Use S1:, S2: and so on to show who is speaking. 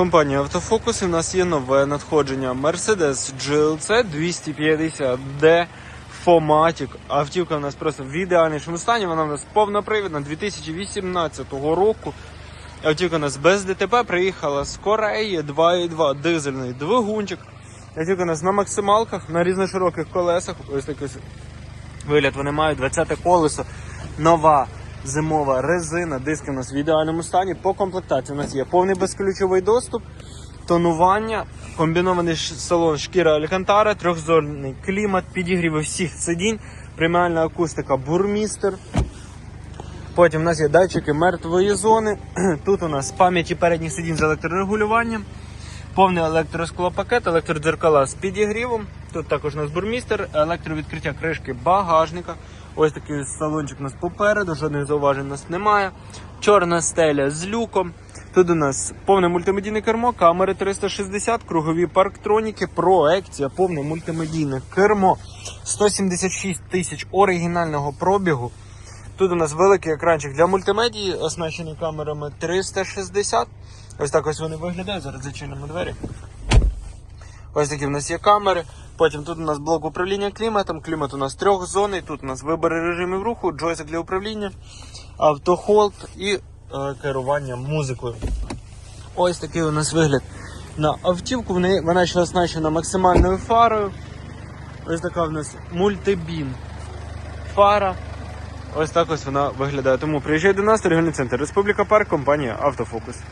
S1: Компанія Автофокус. В нас є нове надходження Mercedes GLC 250D Fomatic. Автівка в нас просто в ідеальнішому стані. Вона в нас повнопривідна 2018 року. Автівка у нас без ДТП приїхала з Кореї 2.2 дизельний двигунчик. Автівка у нас на максималках, на різношироких колесах. Ось такий вигляд вони мають 20 колесо, нова зимова резина, диски у нас в ідеальному стані. По комплектації у нас є повний безключовий доступ, тонування, комбінований салон шкіра Алькантара, трьохзонний клімат, підігріви всіх сидінь, преміальна акустика бурмістер. Потім у нас є датчики мертвої зони. Тут у нас пам'яті передніх сидінь з електрорегулюванням. Повний електросклопакет, електродзеркала з підігрівом. Тут також у нас бурмістер, електровідкриття кришки багажника. Ось такий салончик у нас попереду, жодних зауважень у нас немає. Чорна стеля з люком. Тут у нас повне мультимедійне кермо, камери 360, кругові парктроніки, проекція, повне мультимедійне кермо. 176 тисяч оригінального пробігу. Тут у нас великий екранчик для мультимедії, оснащений камерами 360. Ось так ось вони виглядають. Зараз зачинимо двері. Ось такі в нас є камери. Потім тут у нас блок управління кліматом. Клімат у нас трьох трьохзонний. Тут у нас вибори режимів руху, джойстик для управління, автохолд і е, керування музикою. Ось такий у нас вигляд на автівку. Вона ще оснащена максимальною фарою. Ось така в нас мультибім фара. Ось так ось вона виглядає. Тому приїжджай до нас, торгівельний центр Республіка Парк, компанія Автофокус.